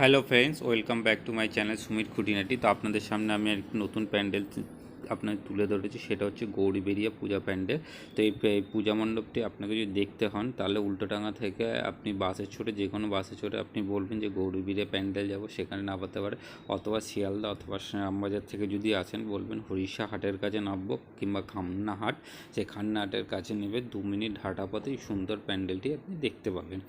Hello friends welcome back to my channel Sumit খুঁটিনাটি তো আপনাদের সামনে আমি একটি নতুন প্যান্ডেল আপনার তুলে ধরেছি, সেটা হচ্ছে গৌরীবেরিয়া পূজা প্যান্ডেল। তো এই পূজা মণ্ডপটি আপনাকে যদি দেখতে হন, তাহলে উল্টোডাঙা থেকে আপনি বাসে চড়ে, যে কোনো বাসে চড়ে আপনি বলবেন যে গৌরীবেরিয়া প্যান্ডেল যাব, সেখানে নামাতে পারে। অথবা শিয়ালদা অথবা শ্যামবাজার থেকে যদি আসেন, বলবেন হরিষা হাটের কাছে নামবো, কিংবা খান্না হাট। সেই খান্না হাটের কাছে নেবে, দু মিনিট হাঁটা পথে সুন্দর প্যান্ডেলটি আপনি দেখতে পাবেন।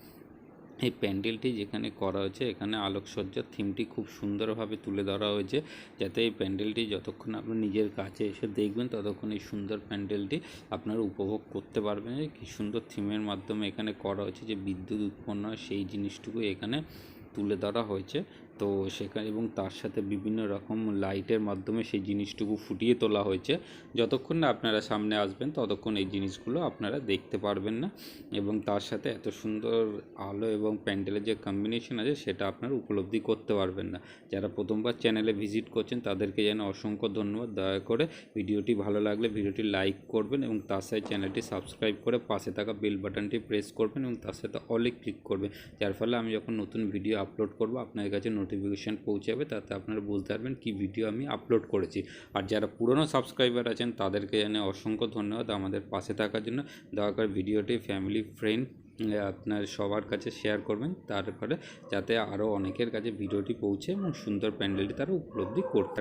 এই প্যান্ডেলটি যেখানে করা হয়েছে, এখানে আলোকসজ্জার থিমটি খুব সুন্দরভাবে তুলে ধরা হয়েছে, যাতে এই প্যান্ডেলটি যতক্ষণ আপনি নিজের কাছে এসে দেখবেন, ততক্ষণ এই সুন্দর প্যান্ডেলটি আপনারা উপভোগ করতে পারবেন। কি সুন্দর থিমের মাধ্যমে এখানে করা হয়েছে যে বিদ্যুৎ উৎপন্ন হয়, সেই জিনিসটুকু এখানে তুলে ধরা হয়েছে। তো সেখানে এবং তার সাথে বিভিন্ন রকম লাইটের মাধ্যমে সেই জিনিসটুকু ফুটিয়ে তোলা হয়েছে। যতক্ষণ না আপনারা সামনে আসবেন, ততক্ষণ এই জিনিসগুলো আপনারা দেখতে পারবেন না। এবং তার সাথে এত সুন্দর আলো এবং প্যান্ডেলের যে কম্বিনেশন আছে, সেটা আপনারা উপলব্ধি করতে পারবেন না। যারা প্রথমবার চ্যানেলে ভিজিট করছেন, তাদেরকে যেন অসংখ্য ধন্যবাদ। দয়া করে ভিডিওটি ভালো লাগলে ভিডিওটি লাইক করবেন এবং তার সাথে চ্যানেলটি সাবস্ক্রাইব করে পাশে থাকা বেল বাটনটি প্রেস করবেন এবং তার সাথে অলে ক্লিক করবেন। যার ফলে আমি যখন নতুন ভিডিও আপলোড করব, আপনার কাছে নোটিফিকেশান যাবে, তাতে আপনারা বুঝতে পারবেন কী ভিডিও আমি আপলোড করেছি। আর যারা পুরনো সাবস্ক্রাইবার আছেন, তাদেরকে জানে অসংখ্য ধন্যবাদ আমাদের পাশে থাকার জন্য। দয়া করে ভিডিওটি ফ্যামিলি ফ্রেন্ড আপনার সবার কাছে শেয়ার করবেন, তারপরে যাতে আরও অনেকের কাছে ভিডিওটি পৌঁছে এবং সুন্দর প্যান্ডেলটি তারা উপলব্ধি করতে